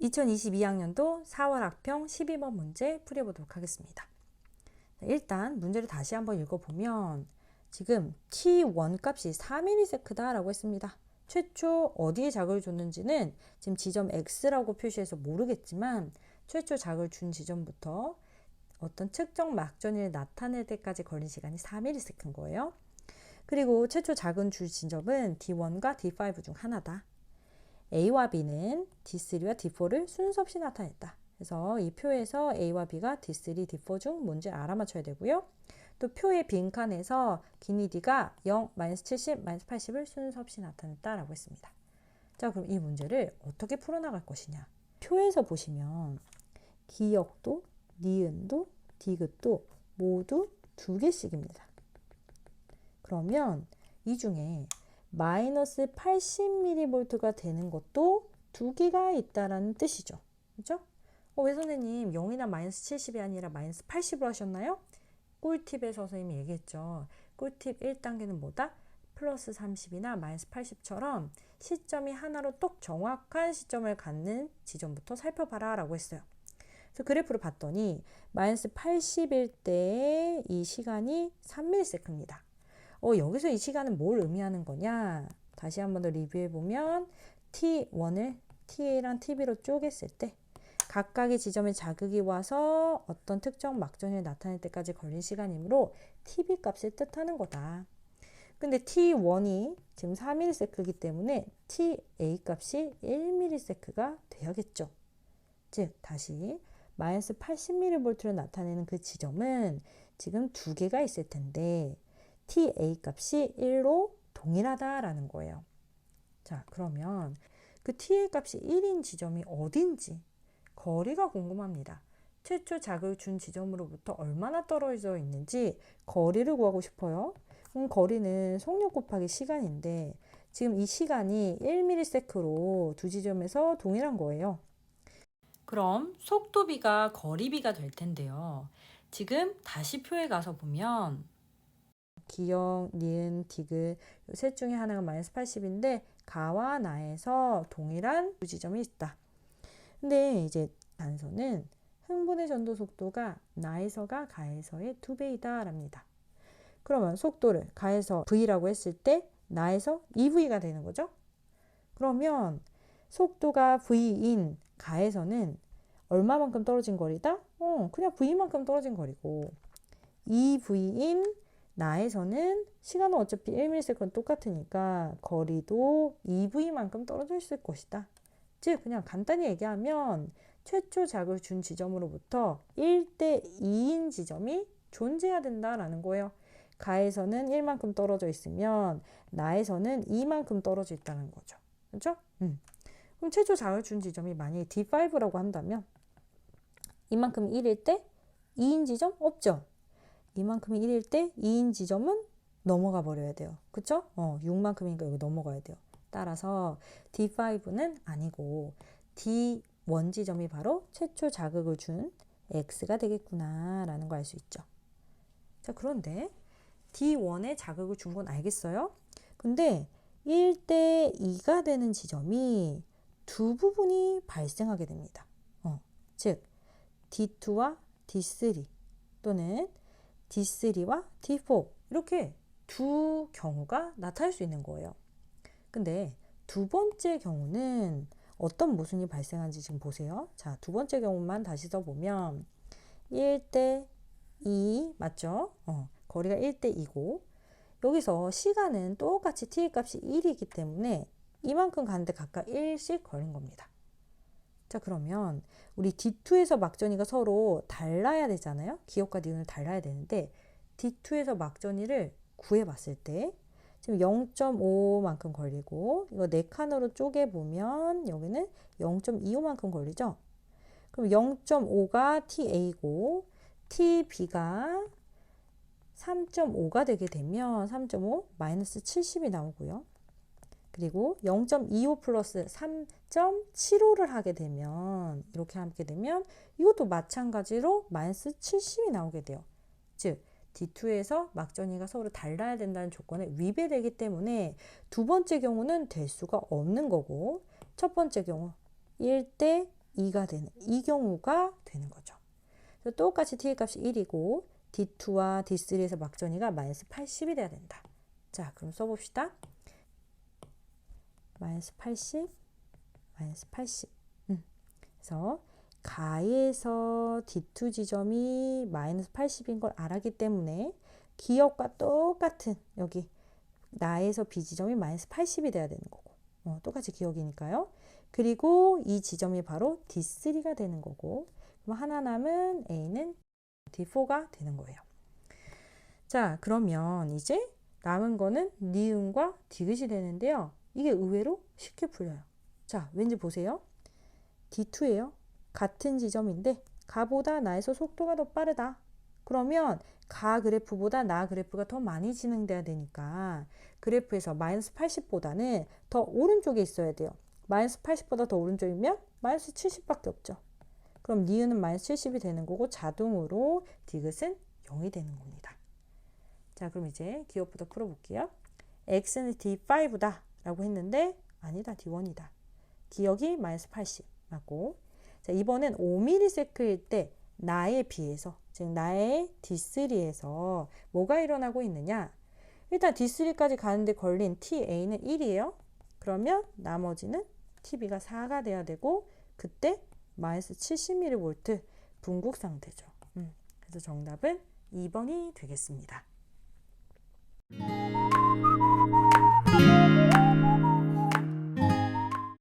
2022학년도 4월 학평 12번 문제 풀어보도록 하겠습니다. 일단 문제를 다시 한번 읽어보면 지금 T1 값이 4ms라고 했습니다. 최초 어디에 자극을 줬는지는 지금 지점 X라고 표시해서 모르겠지만 최초 자극을 준 지점부터 어떤 측정 막전을 나타낼 때까지 걸린 시간이 4ms인 거예요. 그리고 최초 작은 줄 지점은 D1과 D5 중 하나다. A와 B는 D3와 D4를 순서 없이 나타냈다. 그래서 이 표에서 A와 B가 D3, D4 중 뭔지 알아맞혀야 되고요. 또 표의 빈칸에서 D가 0, 마이너스 70, 마이너스 80을 순서 없이 나타냈다라고 했습니다. 자, 그럼 이 문제를 어떻게 풀어나갈 것이냐. 표에서 보시면 기역도, 니은도, 디귿도 모두 두 개씩입니다. 그러면 이 중에 마이너스 80mV가 되는 것도 두 개가 있다라는 뜻이죠. 그죠? 어, 왜 선생님 0이나 마이너스 70이 아니라 마이너스 80으로 하셨나요? 꿀팁에서 선생님이 얘기했죠. 꿀팁 1단계는 뭐다? 플러스 30이나 마이너스 80처럼 시점이 하나로 똑 정확한 시점을 갖는 지점부터 살펴봐라 라고 했어요. 그래서 그래프를 봤더니 마이너스 80일 때 이 시간이 3ms입니다. 어, 여기서 이 시간은 뭘 의미하는 거냐? 다시 한 번 더 리뷰해 보면 T1을 TA랑 TB로 쪼갰을 때 각각의 지점에 자극이 와서 어떤 특정 막전을 나타낼 때까지 걸린 시간이므로 TB 값을 뜻하는 거다. 근데 T1이 지금 4ms이기 때문에 TA 값이 1ms가 돼야겠죠. 즉 다시 마이너스 80mV를 나타내는 그 지점은 지금 두 개가 있을 텐데 TA 값이 1로 동일하다라는 거예요. 자, 그러면 그 TA 값이 1인 지점이 어딘지 거리가 궁금합니다. 최초 자극을 준 지점으로부터 얼마나 떨어져 있는지 거리를 구하고 싶어요. 그럼 거리는 속력 곱하기 시간인데 지금 이 시간이 1ms로 두 지점에서 동일한 거예요. 그럼 속도비가 거리비가 될 텐데요. 지금 다시 표에 가서 보면 기역, 니은, 디귿 셋 중에 하나가 마이너스 80인데 가와 나에서 동일한 두 지점이 있다. 근데 이제 단서는 흥분의 전도 속도가 나에서가 가에서의 두 배이다 랍니다. 그러면 속도를 가에서 v라고 했을 때 나에서 2v가 되는 거죠. 그러면 속도가 v인 가에서는 얼마만큼 떨어진 거리다? 어, 그냥 v만큼 떨어진 거리고 2v인 나에서는 시간은 어차피 1ms는 똑같으니까 거리도 2v만큼 떨어져 있을 것이다. 즉 그냥 간단히 얘기하면 최초 자극을 준 지점으로부터 1대 2인 지점이 존재해야 된다라는 거예요. 가에서는 1만큼 떨어져 있으면 나에서는 2만큼 떨어져 있다는 거죠. 그렇죠? 음. 그럼 최초 자극을 준 지점이 만약에 D5라고 한다면 이만큼 1일 때 2인 지점 없죠. 이만큼이 1일 때 2인 지점은 넘어가 버려야 돼요. 그쵸? 어, 6만큼이니까 여기 넘어가야 돼요. 따라서 D5는 아니고 D1 지점이 바로 최초 자극을 준 X가 되겠구나 라는 거알수 있죠. 자 그런데 D1에 자극을 준 건 알겠어요? 근데 1대 2가 되는 지점이 두 부분이 발생하게 됩니다. 어, 즉 D2와 D3 또는 D3와 D4 이렇게 두 경우가 나타날 수 있는 거예요. 근데 두 번째 경우는 어떤 모순이 발생한지 지금 보세요. 자, 두 번째 경우만 다시 써보면 1대 2 맞죠? 어, 거리가 1대 2고 여기서 시간은 똑같이 t 값이 1이기 때문에 이만큼 가는데 각각 1씩 걸린 겁니다. 자 그러면 우리 D2에서 막전이가 서로 달라야 되잖아요. 기억과 니은을 달라야 되는데 D2에서 막전이를 구해봤을 때 지금 0.5만큼 걸리고 이거 네 칸으로 쪼개보면 여기는 0.25만큼 걸리죠. 그럼 0.5가 TA고 TB가 3.5가 되게 되면 3.5 마이너스 70이 나오고요. 그리고 0.25 플러스 3.75를 하게 되면 이렇게 하게 되면 이것도 마찬가지로 마이너스 70이 나오게 돼요. 즉 D2에서 막전이가 서로 달라야 된다는 조건에 위배되기 때문에 두 번째 경우는 될 수가 없는 거고 첫 번째 경우 1대 2가 되는 이 경우가 되는 거죠. 똑같이 t의 값이 1이고 d2와 d3에서 막전이가 마이너스 80이 돼야 된다. 자, 그럼 써봅시다. 마이너스 80, 마이너스 80. 음. 그래서 가에서 D2 지점이 마이너스 80인 걸 알았기 때문에 기억과 똑같은 여기 나에서 B 지점이 마이너스 80이 돼야 되는 거고 어, 똑같이 기억이니까요. 그리고 이 지점이 바로 D3가 되는 거고 그럼 하나 남은 A는 D4가 되는 거예요. 자 그러면 이제 남은 거는 니은과 디귿이 되는데요. 이게 의외로 쉽게 풀려요. 자 왠지 보세요. D2예요. 같은 지점인데 가보다 나에서 속도가 더 빠르다. 그러면 가 그래프보다 나 그래프가 더 많이 진행돼야 되니까 그래프에서 마이너스 80보다는 더 오른쪽에 있어야 돼요. 마이너스 80보다 더 오른쪽이면 마이너스 70밖에 없죠. 그럼 니은은 마이너스 70이 되는 거고 자동으로 디귿은 0이 되는 겁니다. 자 그럼 이제 기억부터 풀어볼게요. x는 d5다 라고 했는데 아니다 d1이다. 기억이 마이너스 80 맞고. 자 이번엔 5ms일 때 나에 비해서 즉 나의 D3에서 뭐가 일어나고 있느냐? 일단 D3까지 가는데 걸린 TA는 1이에요. 그러면 나머지는 TB가 4가 돼야 되고 그때 마이너스 70mV 분국 상태죠. 음, 그래서 정답은 2번이 되겠습니다